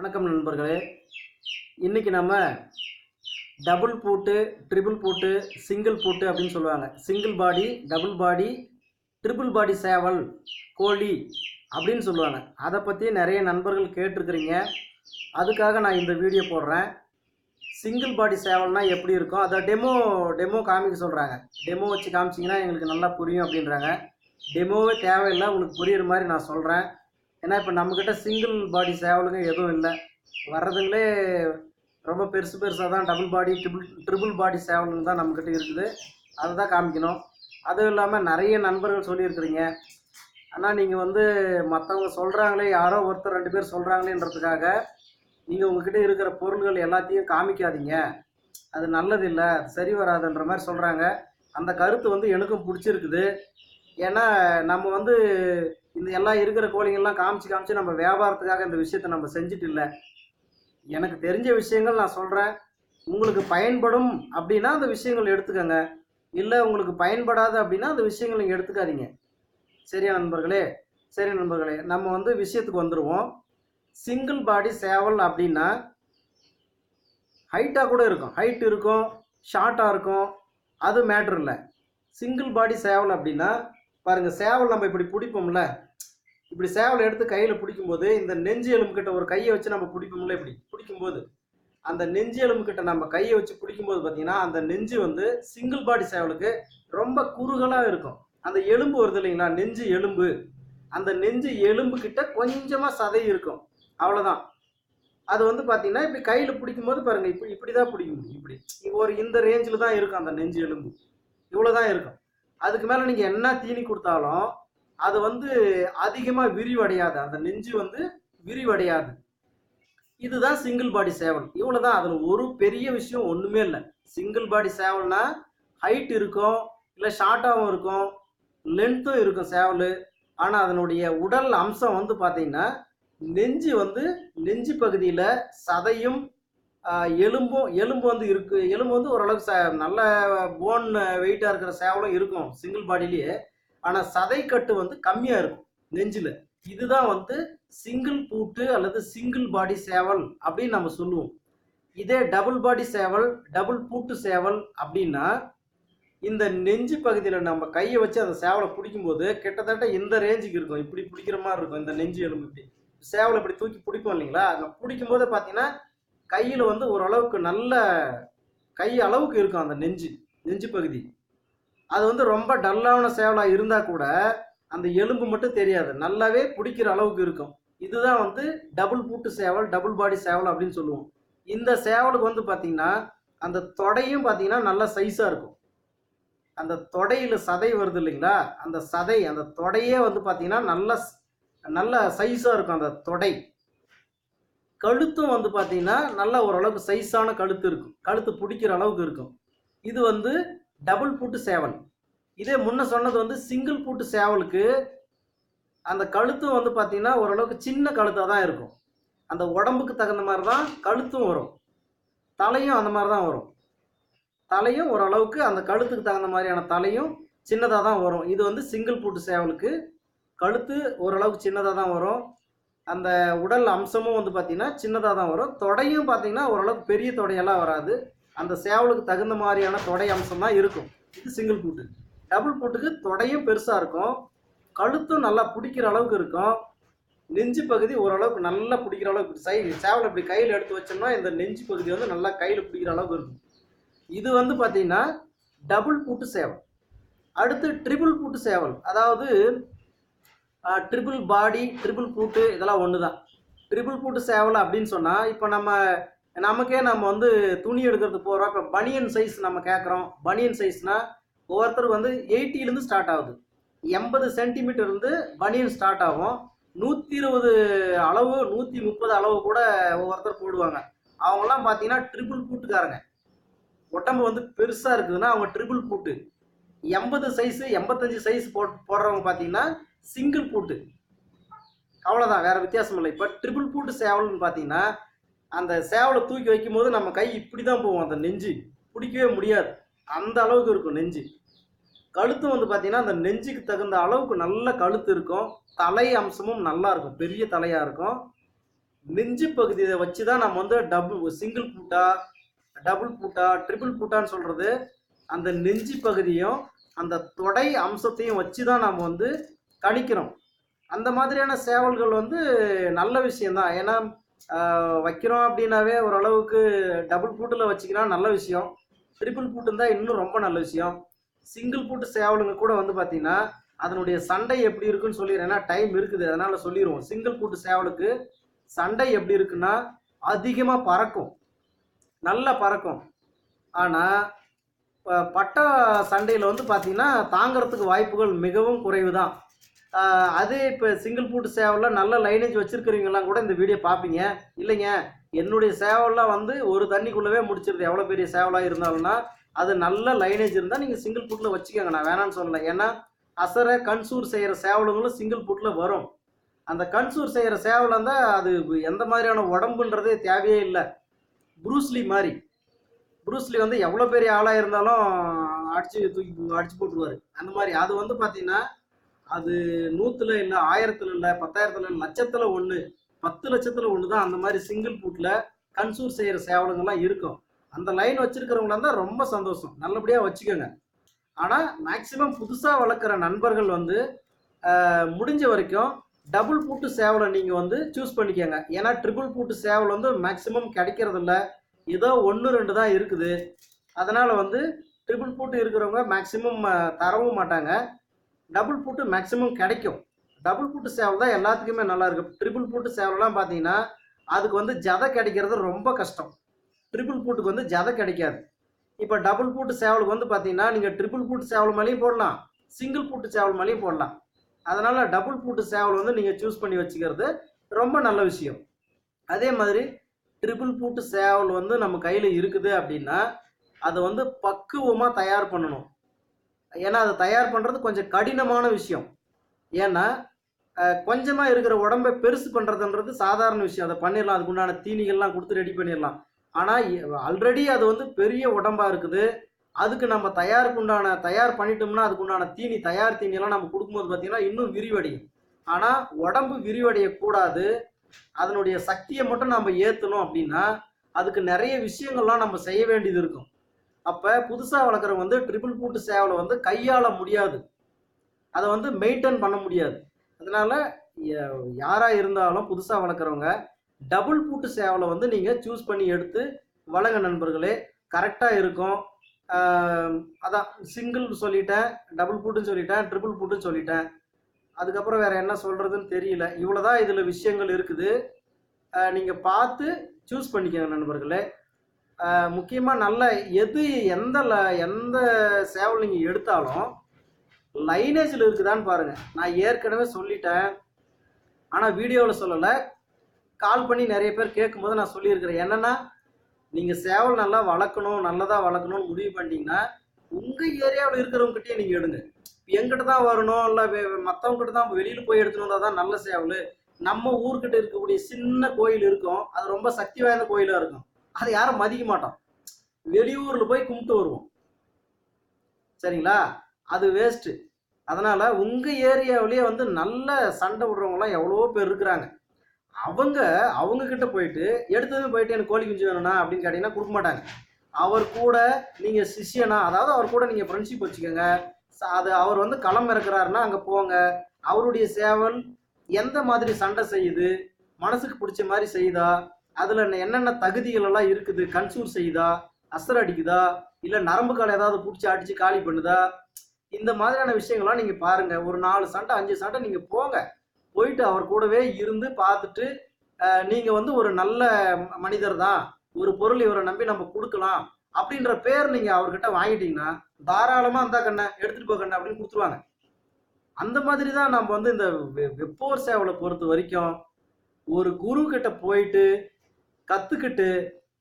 வணக்கம் நண்பர்களே. இன்னைக்கு நம்ம டபுள் பூட்டு ட்ரிபிள் பூட்டு சிங்கிள் பூட்டு அப்படின்னு சொல்லுவாங்க. Single body double body triple body சேவல் கோழி அப்படின்னு சொல்லுவாங்க. அதை பற்றி நிறைய நண்பர்கள் கேட்டிருக்கிறீங்க. அதுக்காக நான் இந்த வீடியோ போடுறேன். சிங்கிள் பாடி சேவல்னா எப்படி இருக்கும்? அதை டெமோ டெமோ காமிக்க சொல்கிறாங்க டெமோ வச்சு காமிச்சிங்கன்னா எங்களுக்கு நல்லா புரியும் அப்படின்றாங்க. டெமோவே தேவையில்லை உங்களுக்கு புரியுற மாதிரி நான் சொல்கிறேன் ஏன்னா இப்போ நம்மக்கிட்ட சிங்கிள் பாடி சேவலுங்க எதுவும் இல்லை. வர்றதுங்களே ரொம்ப பெருசு பெருசாக தான் double body triple triple body சேவலுங்க தான் நம்மக்கிட்ட இருக்குது. அதை தான் காமிக்கணும். அதுவும் இல்லாமல் நிறைய நண்பர்கள் சொல்லியிருக்கிறீங்க. ஆனால் நீங்கள் வந்து மற்றவங்க சொல்கிறாங்களே யாரோ ஒருத்தர் ரெண்டு பேர் சொல்கிறாங்களேன்றதுக்காக நீங்கள் உங்ககிட்ட இருக்கிற பொருள்கள் எல்லாத்தையும் காமிக்காதீங்க. அது நல்லதில்லை அது சரி வராதுன்ற மாதிரி சொல்கிறாங்க அந்த கருத்து வந்து எனக்கும் பிடிச்சிருக்குது. ஏன்னா நம்ம வந்து இந்த எல்லாம் இருக்கிற கோழிங்கள்லாம் காமிச்சு காமிச்சு நம்ம வியாபாரத்துக்காக இந்த விஷயத்த நம்ம செஞ்சுட்டு இல்லை. எனக்கு தெரிஞ்ச விஷயங்கள் நான் சொல்கிறேன் உங்களுக்கு பயன்படும் அப்படின்னா அந்த விஷயங்கள் எடுத்துக்கோங்க. இல்லை உங்களுக்கு பயன்படாது அப்படின்னா அந்த விஷயங்கள் நீங்கள் எடுத்துக்காதீங்க. சரியா நண்பர்களே? சரி நண்பர்களே நம்ம வந்து விஷயத்துக்கு வந்துடுவோம் சிங்கிள் பாடி சேவல் அப்படின்னா ஹைட்டாக கூட இருக்கும். ஹைட் இருக்கும் ஷார்ட்டாக இருக்கும். அது மேட்ரு இல்லை. சிங்கிள் பாடி சேவல் அப்படின்னா பாருங்கள் சேவல் நம்ம இப்படி பிடிப்போம்ல. இப்படி சேவலை எடுத்து கையில் பிடிக்கும்போது இந்த நெஞ்சு எலும்பு கிட்ட ஒரு கையை வச்சு நம்ம பிடிப்போம்ல இப்படி? பிடிக்கும்போது. அந்த நெஞ்சு எலும்பு கிட்ட நம்ம கையை வச்சு பிடிக்கும்போது பார்த்தீங்கன்னா அந்த நெஞ்சு வந்து சிங்கிள் பாடி சேவலுக்கு ரொம்ப குறுகலாக இருக்கும். அந்த எலும்பு வருது இல்லைங்களா? நெஞ்சு எலும்பு. அந்த நெஞ்சு எலும்பு கிட்ட கொஞ்சமாக சதை இருக்கும். அவ்வளோதான் அது வந்து பார்த்தீங்கன்னா இப்படி கையில் பிடிக்கும்போது பாருங்கள் இப்படி இப்படி தான் பிடிக்க முடியும். இப்படி. ஒரு இந்த ரேஞ்சில் தான் இருக்கும் அந்த நெஞ்சு எலும்பு. இவ்வளோ தான் இருக்கும். அதுக்கு மேலே நீங்கள் என்ன தீனி கொடுத்தாலும் அது வந்து அதிகமாக விரிவடையாது. அந்த நெஞ்சு வந்து விரிவடையாது. இதுதான் சிங்கிள் பாடி சேவல். இவ்வளோ தான் அதில் ஒரு பெரிய விஷயம் ஒன்றுமே இல்லை. சிங்கிள் பாடி சேவல்னா ஹைட் இருக்கும் இல்லை ஷார்ட்டாகவும் இருக்கும் லென்த்தும் இருக்கும் சேவல். ஆனால் அதனுடைய உடல் அம்சம் வந்து பார்த்தீங்கன்னா நெஞ்சு வந்து நெஞ்சு பகுதியில் சதையும் எலும்பும் எலும்பு வந்து இருக்கு. எலும்பு வந்து ஓரளவுக்கு ச நல்ல போன் வெயிட்டாக இருக்கிற சேவலும் இருக்கும் சிங்கிள் பாடியிலேயே ஆனால் சதைக்கட்டு வந்து கம்மியாக இருக்கும் நெஞ்சில். இதுதான் வந்து சிங்கிள் பூட்டு அல்லது சிங்கிள் பாடி சேவல் அப்படின்னு நம்ம சொல்லுவோம். இதே டபுள் பாடி சேவல் டபுள் பூட்டு சேவல் அப்படின்னா இந்த நெஞ்சு பகுதியில் நம்ம கையை வச்சு அந்த சேவலை பிடிக்கும்போது கிட்டத்தட்ட இந்த ரேஞ்சுக்கு இருக்கும். இப்படி பிடிக்கிற மாதிரி இருக்கும் இந்த நெஞ்சு எலும்பு இப்படி. சேவலை இப்படி தூக்கி பிடிப்போம் இல்லைங்களா? அங்கே பிடிக்கும் போது பார்த்தீங்கன்னா கையில் வந்து ஓரளவுக்கு நல்ல கை அளவுக்கு இருக்கும் அந்த நெஞ்சு நெஞ்சு பகுதி. அது வந்து ரொம்ப டல்லான சேவலாக இருந்தால் கூட அந்த எலும்பு மட்டும் தெரியாது. நல்லாவே பிடிக்கிற அளவுக்கு இருக்கும். இதுதான் வந்து டபுள் பூட்டு சேவல் டபுள் பாடி சேவல் அப்படின்னு சொல்லுவோம். இந்த சேவலுக்கு வந்து பார்த்தீங்கன்னா அந்த தொடையும் பார்த்தீங்கன்னா நல்ல சைஸாக இருக்கும். அந்த தொடையில் சதை வருது இல்லைங்களா? அந்த சதை அந்த தொடையே வந்து பார்த்தீங்கன்னா நல்ல நல்ல சைஸாக இருக்கும் அந்த தொடை. கழுத்தும் வந்து பார்த்தீங்கன்னா நல்ல ஓரளவுக்கு சைஸான கழுத்து இருக்கும். கழுத்து பிடிக்கிற அளவுக்கு இருக்கும். இது வந்து டபுள் பூட்டு சேவல். இதே முன்ன சொன்னது வந்து சிங்கிள் பூட்டு சேவலுக்கு அந்த கழுத்தும் வந்து பார்த்தீங்கன்னா ஓரளவுக்கு சின்ன கழுத்தாக தான் இருக்கும். அந்த உடம்புக்கு தகுந்த மாதிரி தான் கழுத்தும் வரும். தலையும் அந்த மாதிரி தான் வரும். தலையும் ஓரளவுக்கு அந்த கழுத்துக்கு தகுந்த மாதிரியான தலையும் சின்னதாக தான் வரும். இது வந்து சிங்கிள் பூட்டு சேவலுக்கு கழுத்து ஓரளவுக்கு சின்னதாக தான் வரும். அந்த உடல் அம்சமும் வந்து பார்த்திங்கன்னா சின்னதாக தான் வரும். தொடையும் பார்த்தீங்கன்னா ஓரளவுக்கு பெரிய தொடையெல்லாம் வராது. அந்த சேவலுக்கு தகுந்த மாதிரியான தொடை அம்சம் தான் இருக்கும். இது சிங்கிள் பூட்டு டபுள் பூட்டுக்கு தொடையும் பெருசாக இருக்கும். கழுத்தும் நல்லா பிடிக்கிற அளவுக்கு இருக்கும். நெஞ்சு பகுதி ஓரளவுக்கு நல்லா பிடிக்கிற அளவுக்கு சை சேவலை இப்படி கையில் எடுத்து வச்சோம்னா இந்த நெஞ்சு பகுதி வந்து நல்லா கையில் பிடிக்கிற அளவுக்கு இருக்கும். இது வந்து பார்த்தீங்கன்னா டபுள் பூட்டு சேவல். அடுத்து ட்ரிபிள் பூட்டு சேவல். அதாவது ட்ரிபிள் பாடி ட்ரிபிள் பூட்டு இதெல்லாம் ஒன்று தான் ட்ரிபிள் பூட்டு சேவலை அப்படின்னு சொன்னால் இப்போ நம்ம நமக்கே நம்ம வந்து துணி எடுக்கிறது போகிறோம் இப்போ பனியன் சைஸ் நம்ம கேட்குறோம் பனியன் சைஸ்னால் ஒவ்வொருத்தருக்கு வந்து எயிட்டிலேருந்து ஸ்டார்ட் ஆகுது. எண்பது சென்டிமீட்டர்லேருந்து பனியன் ஸ்டார்ட் ஆகும். நூற்றி இருபது அளவு நூற்றி முப்பது அளவு கூட ஒவ்வொருத்தர் போடுவாங்க. அவங்களாம் பார்த்தீங்கன்னா ட்ரிபிள் பூட்டுக்காரங்க உடம்பு வந்து பெருசாக இருக்குதுன்னா அவங்க ட்ரிபிள் பூட்டு எண்பது சைஸு எண்பத்தஞ்சு சைஸ் போட் போடுறவங்க பார்த்தீங்கன்னா சிங்கிள் பூட்டு அவ்வளோதான் வேற வித்தியாசம் இல்லை. இப்போ ட்ரிபிள் பூட்டு சேவல்னு பார்த்தீங்கன்னா அந்த சேவலை தூக்கி வைக்கும்போது நம்ம கை இப்படி தான் போவோம் அந்த நெஞ்சு. பிடிக்கவே முடியாது. அந்த அளவுக்கு இருக்கும் நெஞ்சு. கழுத்து வந்து பார்த்தீங்கன்னா அந்த நெஞ்சுக்கு தகுந்த அளவுக்கு நல்ல கழுத்து இருக்கும். தலை அம்சமும் நல்லா இருக்கும். பெரிய தலையாக இருக்கும். நெஞ்சு பகுதியை வச்சு தான் நம்ம வந்து டபுள் சிங்கிள் பூட்டா டபுள் பூட்டா ட்ரிபிள் பூட்டான்னு சொல்கிறது அந்த நெஞ்சு பகுதியும் அந்த தொடை அம்சத்தையும் வச்சு தான் நம்ம வந்து கழிக்கிறோம் அந்த மாதிரியான சேவல்கள் வந்து நல்ல விஷயம்தான். ஏன்னா வைக்கிறோம் அப்படின்னாவே ஓரளவுக்கு டபுள் பூட்டில் வச்சுக்கினா நல்ல விஷயம். ட்ரிபிள் பூட்டு இருந்தால் இன்னும் ரொம்ப நல்ல விஷயம். சிங்கிள் பூட்டு சேவலுங்க கூட வந்து பார்த்தீங்கன்னா அதனுடைய சண்டை எப்படி இருக்குன்னு சொல்லிடுறேன். ஏன்னா டைம் இருக்குது. அதனால் சொல்லிடுவோம் சிங்கிள் பூட்டு சேவலுக்கு சண்டை எப்படி இருக்குன்னா அதிகமாக பறக்கும். நல்லா பறக்கும். ஆனால் பட்டா சண்டையில் வந்து பார்த்தீங்கன்னா தாங்கிறதுக்கு வாய்ப்புகள் மிகவும் குறைவு தான் அதே இப்போ சிங்கிள் பூட்டு சேவலில் நல்ல லைனேஜ் வச்சுருக்கிறவங்கலாம் கூட இந்த வீடியோ பார்ப்பீங்க இல்லைங்க என்னுடைய சேவல்லாம் வந்து ஒரு தண்ணிக்குள்ளவே முடிச்சிருது. எவ்வளோ பெரிய சேவலாக இருந்தாலும்னா அது நல்ல லைனேஜ் இருந்தால் நீங்கள் சிங்கிள் பூட்டில் வச்சுக்கோங்க. நான் வேணான்னு சொல்லலை. ஏன்னா அசரை கன்சூர் செய்கிற சேவலுங்களும் சிங்கிள் பூட்டில் வரும். அந்த கன்சூர் செய்கிற சேவல் இருந்தால் அது எந்த மாதிரியான உடம்புன்றதே தேவையே இல்லை. ப்ரூஸ்லி மாதிரி. ப்ரூஸ்லி வந்து எவ்வளோ பெரிய ஆளாக இருந்தாலும் அடிச்சு தூக்கி அடிச்சு போட்டுருவாரு. அந்த மாதிரி. அது வந்து பார்த்தீங்கன்னா அது நூற்றுல இல்லை ஆயிரத்துல இல்லை பத்தாயிரத்துல இல்லை லட்சத்தில் ஒன்று பத்து லட்சத்தில் ஒன்று தான் அந்த மாதிரி சிங்கிள் பூட்டில் கன்சூர் செய்கிற சேவலங்கள்லாம் இருக்கும். அந்த லைன் வச்சிருக்கிறவங்களா இருந்தால் ரொம்ப சந்தோஷம். நல்லபடியாக வச்சுக்கோங்க. ஆனால் மேக்சிமம் புதுசாக வளர்க்குற நண்பர்கள் வந்து முடிஞ்ச வரைக்கும் டபுள் பூட்டு சேவலை நீங்கள் வந்து சூஸ் பண்ணிக்கோங்க. ஏன்னா ட்ரிபிள் பூட்டு சேவல் வந்து மேக்சிமம் கிடைக்கிறதில்ல. ஏதோ ஒன்று ரெண்டு தான் இருக்குது. அதனால் வந்து ட்ரிபிள் பூட்டு இருக்கிறவங்க மேக்சிமம் தரவும் மாட்டாங்க. டபுள் புட்டு மேக்ஸிமம் கிடைக்கும். டபுள் புட்டு சேவல் தான் எல்லாத்துக்குமே நல்லா இருக்கும். ட்ரிபிள் புட்டு சேவலாம் பார்த்தீங்கன்னா அதுக்கு வந்து ஜதை கிடைக்கிறது ரொம்ப கஷ்டம். ட்ரிபிள் பூட்டுக்கு வந்து ஜதை கிடைக்காது. இப்போ டபுள் பூட்டு சேவலுக்கு வந்து பார்த்தீங்கன்னா நீங்கள் ட்ரிபிள் பூட்டு சேவல் மேலேயும் போடலாம். சிங்கிள் பூட்டு சேவல் மேலேயும் போடலாம். அதனால் டபுள் பூட்டு சேவல் வந்து நீங்கள் சூஸ் பண்ணி வச்சுக்கிறது ரொம்ப நல்ல விஷயம். அதே மாதிரி ட்ரிபிள் பூட்டு சேவல் வந்து நம்ம கையில் இருக்குது அப்படின்னா அதை வந்து பக்குவமாக தயார் பண்ணணும். ஏன்னா அதை தயார் பண்ணுறது கொஞ்சம் கடினமான விஷயம். ஏன்னா கொஞ்சமாக இருக்கிற உடம்பை பெருசு பண்ணுறதுன்றது சாதாரண விஷயம். அதை பண்ணிடலாம் அதுக்கு உண்டான தீனிகள்லாம் கொடுத்து ரெடி பண்ணிடலாம். ஆனால் ஆல்ரெடி அது வந்து பெரிய உடம்பாக இருக்குது. அதுக்கு நம்ம தயாருக்கு உண்டான தயார் பண்ணிட்டோம்னா அதுக்கு உண்டான தீனி தயார் தீனியெல்லாம் நம்ம கொடுக்கும்போது பார்த்தீங்கன்னா இன்னும் விரிவடையும். ஆனால் உடம்பு விரிவடையக்கூடாது. அதனுடைய சக்தியை மட்டும் நம்ம ஏற்றணும் அப்படின்னா அதுக்கு நிறைய விஷயங்கள்லாம் நம்ம செய்ய வேண்டியது இருக்கும். அப்போ புதுசாக வளர்க்குறவங்க வந்து ட்ரிபிள் பூட்டு சேவலை வந்து கையாள முடியாது. அதை வந்து மெயின்டைன் பண்ண முடியாது. அதனால யாராக இருந்தாலும் புதுசாக வளர்க்குறவங்க டபுள் பூட்டு சேவலை வந்து நீங்கள் சூஸ் பண்ணி எடுத்து வளங்க நண்பர்களே. கரெக்டாக இருக்கும். அதான் சிங்கிள் சொல்லிட்டேன் டபுள் பூட்டுன்னு சொல்லிட்டேன் ட்ரிபிள் பூட்டுன்னு சொல்லிட்டேன். அதுக்கப்புறம் வேற என்ன சொல்றதுன்னு தெரியல. இவ்வளோதான் இதில் விஷயங்கள் இருக்குது. நீங்கள் பார்த்து சூஸ் பண்ணிக்கோங்க நண்பர்களே. முக்கியமாக நல்ல எது எந்த ல- எந்த சேவல் நீங்கள் எடுத்தாலும் லைனேஜில் இருக்குதான்னு பாருங்கள் நான் ஏற்கனவே சொல்லிட்டேன். ஆனால் வீடியோவில் சொல்லலை. கால் பண்ணி நிறைய பேர் கேட்கும்போது நான் சொல்லியிருக்கிறேன். என்னன்னா நீங்கள் சேவல் நல்லா வளர்க்கணும் நல்லதாக வளர்க்கணும்னு முடிவு பண்ணிட்டீங்கன்னா உங்கள் ஏரியாவில் இருக்கிறவங்ககிட்டயே நீங்கள் எடுங்க. எங்கிட்ட தான் வரணும் இல்லை மற்றவங்ககிட்ட தான் வெளியில் போய் எடுத்துன்னு வந்தால் தான் நல்ல சேவல். நம்ம ஊர்கிட்ட இருக்கக்கூடிய சின்ன கோயில் இருக்கும். அது ரொம்ப சக்தி வாய்ந்த கோயிலாக இருக்கும். அதை யாரும் மதிக்க மாட்டோம். வெளியூரில் போய் கும்பிட்டு வருவோம். சரிங்களா? அது வேஸ்ட்டு அதனால் உங்கள் ஏரியாவிலேயே வந்து நல்ல சண்டை விடுறவங்கலாம் எவ்வளோ பேர் இருக்கிறாங்க. அவங்க அவங்க கிட்ட போயிட்டு எடுத்ததும் போயிட்டு எனக்கு கோழி குஞ்சு வேணும்னா அப்படின்னு கேட்டிங்கன்னா கொடுக்க மாட்டாங்க. அவர் கூட நீங்கள் சிஷ்யனா அதாவது அவர் கூட நீங்கள் ஃப்ரெண்ட்ஷிப் வச்சுக்கோங்க. அது அவர் வந்து களம் இறக்குறாருன்னா அங்கே போங்க. அவருடைய சேவல் எந்த மாதிரி சண்டை செய்யுது? மனசுக்கு பிடிச்ச மாதிரி செய்யுதா அதில் என்னென்ன தகுதிகள் எல்லாம் இருக்குது? கன்சூர் செய்யுதா? அசர் அடிக்குதா? இல்லை நரம்பு கால் ஏதாவது பிடிச்சி அடித்து காலி பண்ணுதா? இந்த மாதிரியான விஷயங்கள்லாம் நீங்கள் பாருங்கள் ஒரு நாலு சண்டை அஞ்சு சண்டை நீங்கள் போங்க. போயிட்டு அவர் கூடவே இருந்து பார்த்துட்டு நீங்கள் நீங்க வந்து ஒரு நல்ல மனிதர் தான். ஒரு பொருள் இவரை நம்பி நம்ம கொடுக்கலாம். அப்படின்ற பேர் நீங்க அவர்கிட்ட வாங்கிட்டீங்கன்னா தாராளமா அந்த கண்ணை எடுத்துட்டு போ கண்ணை அப்படின்னு கொடுத்துருவாங்க. அந்த மாதிரி தான் நம்ம வந்து இந்த வெ- வெப்போர் சேவலை பொறுத்த வரைக்கும் ஒரு குரு கிட்ட போயிட்டு கற்றுக்கிட்டு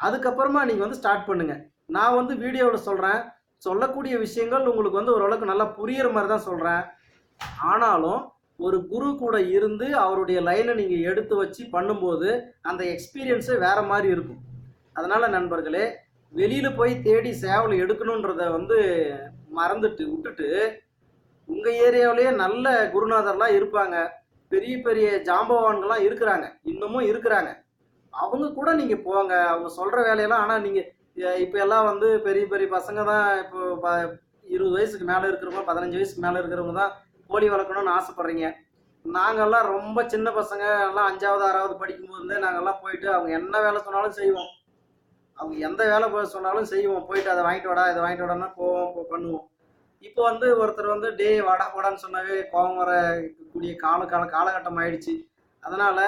அதுக்கப்புறமா நீங்கள் வந்து ஸ்டார்ட் பண்ணுங்க. நான் வந்து வீடியோவில் சொல்கிறேன் சொல்லக்கூடிய விஷயங்கள் உங்களுக்கு வந்து ஓரளவுக்கு நல்லா புரியுற மாதிரி தான் சொல்கிறேன் ஆனாலும் ஒரு குரு கூட இருந்து அவருடைய லைனை நீங்கள் எடுத்து வச்சு பண்ணும்போது அந்த எக்ஸ்பீரியன்ஸே வேற மாதிரி இருக்கும். அதனால் நண்பர்களே வெளியில் போய் தேடி சேவல் எடுக்கணுன்றத வந்து மறந்துட்டு விட்டுட்டு உங்கள் ஏரியாவிலேயே நல்ல குருநாதர்லாம் இருப்பாங்க. பெரிய பெரிய ஜாம்பவான்கள்லாம் இருக்கிறாங்க. இன்னமும் இருக்கிறாங்க. அவங்க கூட நீங்க போங்க. அவங்க சொல்ற வேலையெல்லாம் ஆனா நீங்க இப்போ இப்ப எல்லாம் வந்து பெரிய பெரிய பசங்க தான் இப்போ ப- இருபது வயசுக்கு மேல இருக்கிறவங்க பதினஞ்சு வயசுக்கு மேல இருக்கிறவங்க தான் கோழி வளர்க்கணும்னு ஆசைப்படுறீங்க. நாங்கெல்லாம் ரொம்ப சின்ன பசங்க எல்லாம் அஞ்சாவது ஆறாவது படிக்கும் இருந்தே நாங்கெல்லாம் போயிட்டு அவங்க என்ன வேலை சொன்னாலும் செய்வோம். அவங்க எந்த வேலை சொன்னாலும் செய்வோம். போயிட்டு அதை வாங்கிட்டு வாடா இதை வாங்கிட்டு வாடான்னா போவோம் பண்ணுவோம். இப்போ வந்து ஒருத்தர் வந்து டே வாடா போடான்னு சொன்னாவே கோபம் வரக்கூடிய கால கால காலகட்டம் ஆயிடுச்சு. அதனால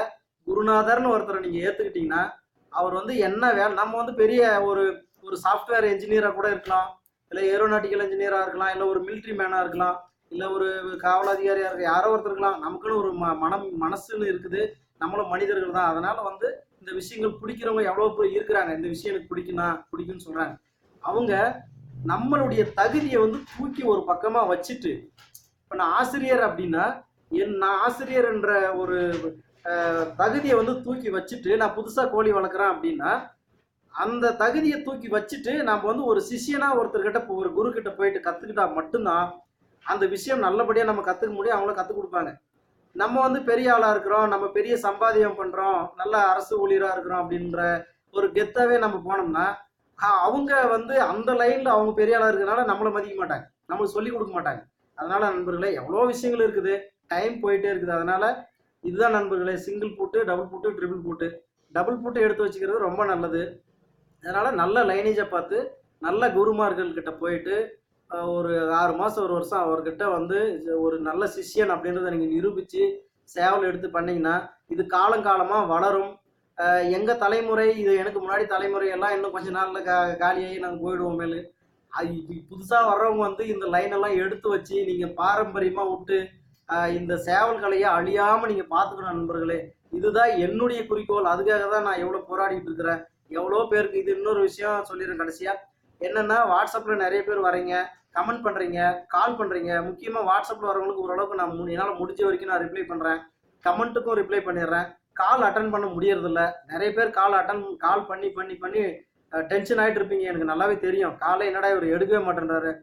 குருநாதர்னு ஒருத்தரை நீங்க ஏத்துக்கிட்டீங்கன்னா அவர் வந்து என்ன வேலை நம்ம வந்து பெரிய ஒரு ஒரு சாஃப்ட்வேர் இன்ஜினியரா கூட இருக்கலாம். இல்லை ஏரோநாட்டிக்கல் இன்ஜினியரா இருக்கலாம் இல்லை ஒரு மிலிட்ரி மேனா இருக்கலாம் இல்லை ஒரு காவல் அதிகாரியா இருக்க யாரோ ஒருத்தர் இருக்கலாம். நமக்குன்னு ஒரு ம மனம் மனசுன்னு இருக்குது. நம்மளும் மனிதர்கள் தான். அதனால வந்து இந்த விஷயங்கள் பிடிக்கிறவங்க எவ்வளோ பேர் இருக்கிறாங்க. இந்த விஷயம் எனக்கு பிடிக்கும்னா பிடிக்கும்னு சொல்றாங்க. அவங்க நம்மளுடைய தகுதியை வந்து தூக்கி ஒரு பக்கமா வச்சுட்டு இப்போ நான் ஆசிரியர் அப்படின்னா என் நான் ஆசிரியர் என்ற ஒரு தகுதியை வந்து தூக்கி வச்சுட்டு நான் புதுசாக கோழி வளர்க்குறேன் அப்படின்னா அந்த தகுதியை தூக்கி வச்சுட்டு நம்ம வந்து ஒரு சிஷியனாக ஒருத்தர்கிட்ட ஒரு குரு கிட்ட போயிட்டு கற்றுக்கிட்டா மட்டும்தான் அந்த விஷயம் நல்லபடியாக நம்ம கற்றுக்க முடியும் அவங்களும் கற்றுக் கொடுப்பாங்க. நம்ம வந்து பெரிய ஆளாக இருக்கிறோம் நம்ம பெரிய சம்பாதியம் பண்ணுறோம் நல்ல அரசு ஊழியராக இருக்கிறோம் அப்படின்ற ஒரு கெத்தாவே நம்ம போனோம்னா அவங்க வந்து அந்த லைனில் அவங்க பெரிய ஆளாக இருக்கிறதுனால நம்மளை மதிக்க மாட்டாங்க. நம்மளுக்கு சொல்லி கொடுக்க மாட்டாங்க. அதனால நண்பர்களே எவ்வளோ விஷயங்கள் இருக்குது. டைம் போயிட்டே இருக்குது. அதனால இதுதான் நண்பர்களே சிங்கிள் போட்டு டபுள் போட்டு ட்ரிபிள் போட்டு டபுள் போட்டு எடுத்து வச்சுக்கிறது ரொம்ப நல்லது. அதனால் நல்ல லைனேஜை பார்த்து நல்ல குருமார்கள் கிட்ட போயிட்டு ஒரு ஆறு மாதம் ஒரு வருஷம் அவர்கிட்ட வந்து ஒரு நல்ல சிஷ்யன் அப்படின்றத நீங்கள் நிரூபித்து சேவல் எடுத்து பண்ணிங்கன்னா இது காலங்காலமாக வளரும். எங்கள் தலைமுறை இது எனக்கு முன்னாடி தலைமுறை எல்லாம் இன்னும் கொஞ்ச நாளில் கா காலியாகி நாங்கள் போயிடுவோம் மேலு. அது வர்றவங்க வந்து இந்த லைனெல்லாம் எடுத்து வச்சு நீங்கள் பாரம்பரியமாக விட்டு இந்த சேவல் கலையை அழியாமல் நீங்கள் பார்த்துக்கணும் நண்பர்களே. இதுதான் என்னுடைய குறிக்கோள். அதுக்காக தான் நான் எவ்வளோ போராடிட்டு இருக்கிறேன். எவ்வளோ பேருக்கு இது இன்னொரு விஷயம் சொல்லிடுறேன் கடைசியாக என்னென்னா வாட்ஸ்அப்பில் நிறைய பேர் வரீங்க கமெண்ட் பண்ணுறீங்க கால் பண்ணுறீங்க முக்கியமாக வாட்ஸ்அப்பில் வரவங்களுக்கு ஓரளவுக்கு நான் மு- என்னால முடிஞ்ச வரைக்கும் நான் ரிப்ளை பண்ணுறேன் கமெண்ட்டுக்கும் ரிப்ளை பண்ணிடுறேன். கால் அட்டன் பண்ண முடியறதில்ல. நிறைய பேர் கால் அட்டன் கால் பண்ணி பண்ணி பண்ணி டென்ஷன் ஆகிட்டு இருப்பீங்க. எனக்கு நல்லாவே தெரியும். காலை என்னடா இவர் எடுக்கவே மாட்டேன்றாரு.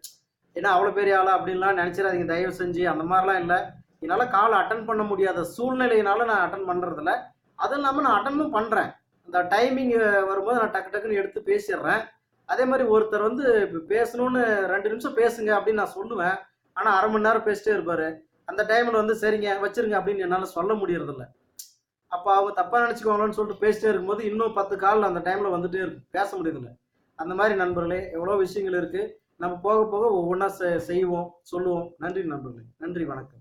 ஏன்னா அவ்வளோ பெரிய ஆளா அப்படின்லாம் நினச்சிடாதீங்க தயவு செஞ்சு. அந்த மாதிரிலாம் இல்லை. என்னால் கால் அட்டன் பண்ண முடியாத சூழ்நிலையினால நான் அட்டன் பண்ணுறதில்ல அதுவும் இல்லாமல் நான் அட்டனும் பண்ணுறேன் அந்த டைமிங் வரும்போது நான் டக்கு டக்குன்னு எடுத்து பேசிடுறேன். அதே மாதிரி ஒருத்தர் வந்து இப்ப பேசணும்னு ரெண்டு நிமிஷம் பேசுங்க அப்படின்னு நான் சொல்லுவேன். ஆனால் அரை மணி நேரம் பேசிட்டே இருப்பார். அந்த டைமில் வந்து சரிங்க வச்சிருங்க அப்படின்னு என்னால் சொல்ல முடியறதில்ல. அப்போ அவங்க தப்பாக நினச்சிக்குவாங்களோன்னு சொல்லிட்டு பேசிட்டே இருக்கும்போது இன்னும் பத்து கால் அந்த டைமில் வந்துட்டே இருக்கும். பேச முடியறதில்ல. அந்த மாதிரி நண்பர்களே எவ்வளோ விஷயங்கள் இருக்குது நம்ம போக போக ஒவ்வொன்றா செய்வோம் சொல்லுவோம். நன்றி நண்பர்களே. நன்றி வணக்கம்.